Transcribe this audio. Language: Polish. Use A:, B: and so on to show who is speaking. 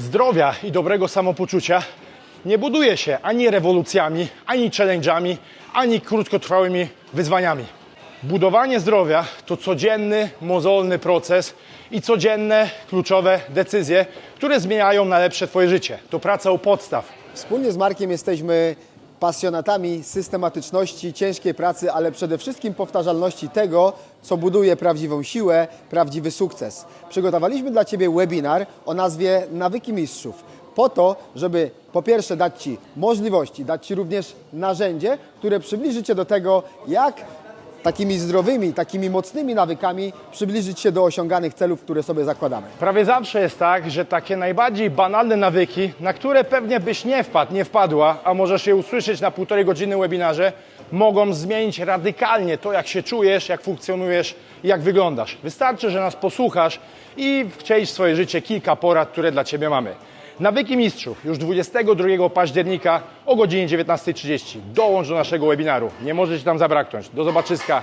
A: Zdrowia i dobrego samopoczucia nie buduje się ani rewolucjami, ani challenge'ami, ani krótkotrwałymi wyzwaniami. Budowanie zdrowia to codzienny, mozolny proces i codzienne, kluczowe decyzje, które zmieniają na lepsze Twoje życie. To praca u podstaw.
B: Wspólnie z Markiem jesteśmy pasjonatami systematyczności, ciężkiej pracy, ale przede wszystkim powtarzalności tego, co buduje prawdziwą siłę, prawdziwy sukces. Przygotowaliśmy dla Ciebie webinar o nazwie Nawyki Mistrzów. Po to, żeby po pierwsze dać Ci możliwości, dać Ci również narzędzie, które przybliży Cię do tego, jak takimi zdrowymi, takimi mocnymi nawykami przybliżyć się do osiąganych celów, które sobie zakładamy.
A: Prawie zawsze jest tak, że takie najbardziej banalne nawyki, na które pewnie byś nie wpadł, nie wpadła, a możesz je usłyszeć na półtorej godziny webinarze, mogą zmienić radykalnie to, jak się czujesz, jak funkcjonujesz i jak wyglądasz. Wystarczy, że nas posłuchasz i wcielisz w swoje życie kilka porad, które dla Ciebie mamy. Nawyki Mistrzów już 22 października o godzinie 19.30. Dołącz do naszego webinaru. Nie może Ci tam zabraknąć. Do zobaczyska.